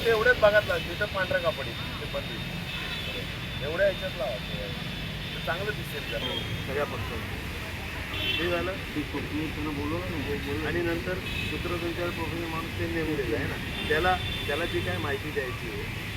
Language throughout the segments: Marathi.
फक्त एवढ्याच भागात लावा तिथं पांढरा कापड ते बंद एवढ्या ह्याच्यात लावा ते. चांगलं दिसेल जरा सगळ्या पक्षांचं ते झालं. आणि नंतर सूत्रसंचार प्रोफेसर माणूस ते नेमलेलं आहे ना? त्याला त्याला जी काय माहिती द्यायची आहे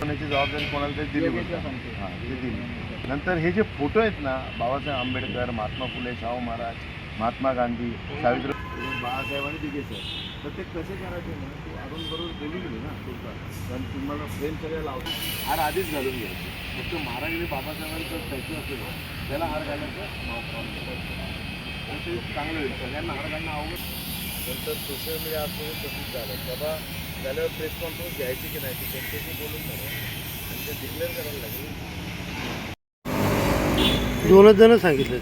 कोणाची जबाबदारी कोणाला तरी दिली होती. हां ते दिली. नंतर हे जे फोटो आहेत ना बाबासाहेब आंबेडकर महात्मा फुले शाहू महाराज महात्मा गांधी सावित्री बाळासाहेब आणि दिघे सर. तर ते कसे करायचे ना ते अरुण बरोबर बोलून गेले ना तुमचा कारण तुम्हाला फ्रेम सगळ्या लावतो. हार आधीच घालून घ्यायचे. फक्त महाराज बाबासाहेबांचं स्टॅच्यू असेल ना त्याला हार घालायचं माफ करायचं तर ते चांगलं होईल. सगळ्यांना हार घालणं अवघड. नंतर सोशल मीडिया आजमध्ये तसंच झालं. बाबा झाल्यावर प्रेस कॉन्फरन्स घ्यायची की नाही ती त्यांच्याशी बोलून झालं आणि ते डिक्लेअर करायला लागले. दोनच जण सांगितले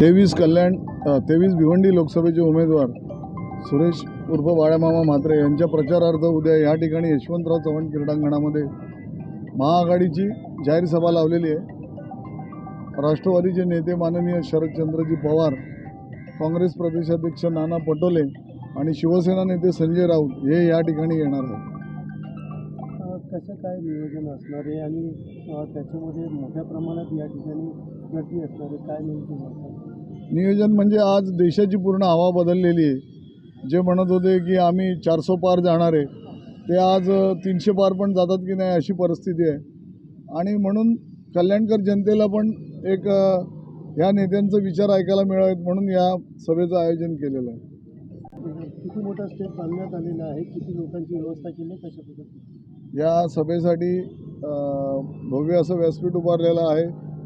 तेवीस कल्याण तेवीस भिवंडी लोकसभेचे उमेदवार सुरेश उर्फ बाळामामा म्हात्रे यांच्या प्रचारार्थ उद्या या ठिकाणी यशवंतराव चव्हाण क्रीडांगणामध्ये महाआघाडीची जाहीर सभा लावलेली आहे. राष्ट्रवादीचे नेते माननीय शरदचंद्रजी पवार काँग्रेस प्रदेशाध्यक्ष नाना पटोले आणि शिवसेना नेते संजय राऊत हे या ठिकाणी येणार आहेत. कसं काय नियोजन असणार आहे आणि त्याच्यामध्ये मोठ्या प्रमाणात या ठिकाणी गर्दी असणार आहे काय नेमकी म्हणतात नियोजन म्हणजे आज देशाची पूर्ण हवा बदललेली आहे. जे म्हणत होते की आम्ही चारसो पार जाणार आहे ते आज तीनशे पार पण जातात की नाही अशी परिस्थिती आहे. आणि म्हणून कल्याणकर जनतेला पण एक अ, या नेत्यांचा विचार ऐकायला मिळावेत म्हणून या सभेचं आयोजन केलेलं आहे. किती मोठा स्टेज बांधण्यात आलेला आहे? किती लोकांची व्यवस्था केली कशा पद्धतीने या सभेसाठी भव्य असं व्यासपीठ उभारलेलं आहे.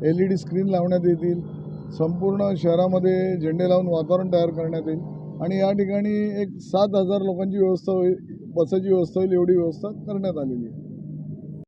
एल ई डी स्क्रीन लावण्यात येतील. संपूर्ण शहरामध्ये झेंडे लावून वातावरण तयार करण्यात येईल. आणि या ठिकाणी एक सात हजार लोकांची व्यवस्था होईल बसाची व्यवस्था होईल एवढी व्यवस्था करण्यात आलेली आहे.